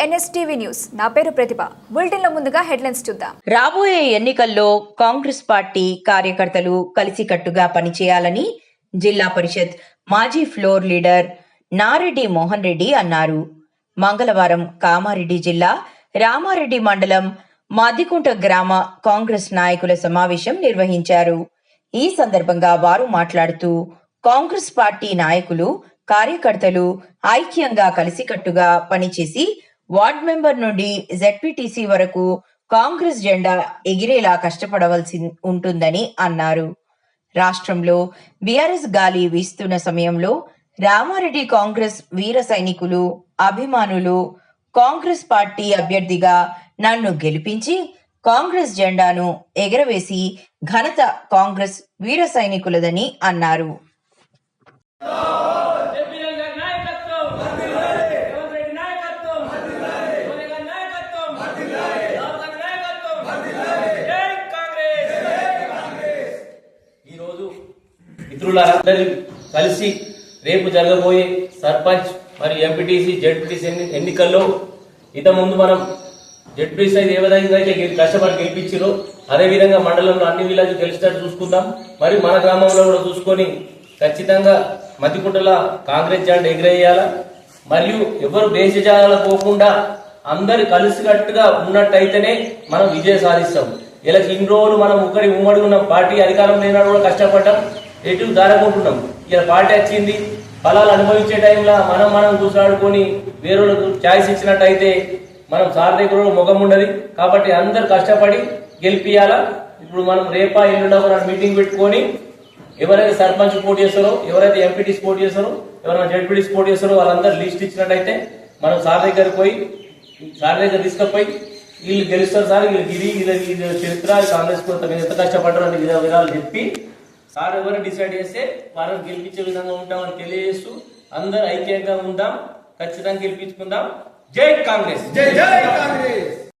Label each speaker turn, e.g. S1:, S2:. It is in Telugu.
S1: NSTV news. నా పేరు ప్రతిభ. బులెటిన్లో ముందుగా హెడ్లైన్స్ చూద్దాం.
S2: రాబోయే ఎన్నికల్లో కాంగ్రెస్ పార్టీ కార్యకర్తలు కలిసికట్టుగా పనిచేయాలని జిల్లా పరిషత్ మాజీ ఫ్లోర్ లీడర్ నారెడ్డి మోహన్ రెడ్డి అన్నారు. మంగళవారం కామారెడ్డి జిల్లా రామారెడ్డి మండలం మద్దికుంట గ్రామ కాంగ్రెస్ నాయకుల సమావేశం నిర్వహించారు. ఈ సందర్భంగా వారు మాట్లాడుతూ కాంగ్రెస్ పార్టీ నాయకులు కార్యకర్తలు ఐక్యంగా కలిసికట్టుగా పనిచేసి వార్డ్ మెంబర్ నుండి జెడ్పీటీసీ వరకు కాంగ్రెస్ జెండా ఎగిరేలా కష్టపడవలసి ఉంటుందని అన్నారు. రాష్ట్రంలో బీఆర్ఎస్ గాలి వీస్తున్న సమయంలో రామారెడ్డి కాంగ్రెస్ వీర సైనికులు అభిమానులు కాంగ్రెస్ పార్టీ అభ్యర్థిగా నన్ను గెలిపించి కాంగ్రెస్ జెండాను ఎగరవేసి ఘనత కాంగ్రెస్ వీర సైనికులదని అన్నారు
S3: జగన్ గారి నాయకత్వం రేవంత్ రెడ్డి నాయకత్వం మోదీ గారి నాయకత్వం రాహుల్ గాంధీ నాయకత్వం జై కాంగ్రెస్ ఈరోజు మిత్రులందరూ కలిసి రేపు జరగబోయే సర్పంచ్ మరియు ఎంపీటీసీ జెడ్పీటీసీ ఎన్నికల్లో ఇంత ముందు మనం జెడ్పీసీ అయితే ఏ విధంగా అయితే కష్టపడి గెలిపించారో అదే విధంగా మండలంలో అన్ని విలేజ్ గెలిచినట్టు చూసుకుందాం. మరి మన గ్రామంలో కూడా చూసుకొని ఖచ్చితంగా మధ్యకుంటల కాంగ్రెస్ జెండా ఎగిరేయాలా. మరియు ఎవరు దేశజాల పోకుండా అందరు కలిసికట్టుగా ఉన్నట్టయితేనే మనం విజయం సాధిస్తాం. ఇలా ఇన్ని రోజులు మనం ఒకరి ఉమ్మడి ఉన్న పార్టీ అధికారం లేనాడు కూడా కష్టపడ్డాం. ఎటు దారకుంటున్నాం ఇలా పార్టీ వచ్చింది. ఫలాలు అనుభవించే టైంలో మనం మనం చూసాడుకొని వేరేలకు ఛాయిస్ ఇచ్చినట్టయితే మనం సార్ దగ్గర ముఖం ఉండదు. కాబట్టి అందరు కష్టపడి గెలిపియాలా ఇప్పుడు మనం రేపా ఎల్లుండా మీటింగ్ పెట్టుకొని ఎవరైతే సర్పంచ్ పోటీ చేస్తారో ఎవరైతే ఎంపీటీస్ పోటీ చేస్తారో ఎవరైనా జడ్పీటీస్ పోటీ చేస్తారో వాళ్ళందరూ లిస్ట్ ఇచ్చినట్టయితే మనం సార్ దగ్గరికి పోయి సార్ దగ్గర తీసుకుపోయి వీళ్ళు గెలుస్తారు సార్ వీళ్ళు గిరి వీళ్ళ ఇది చరిత్ర కాంగ్రెస్ కొంత మీరు ఎంత కష్టపడ్డారు అని విధాలు చెప్పి సార్ ఎవరు డిసైడ్ చేస్తే వాళ్ళని గెలిపించే విధంగా ఉంటామని తెలియజేస్తూ అందరూ ఐక్యంగా ఉంటాం ఖచ్చితంగా గెలిపించుకుందాం. జై కాంగ్రెస్.
S4: జై జై కాంగ్రెస్.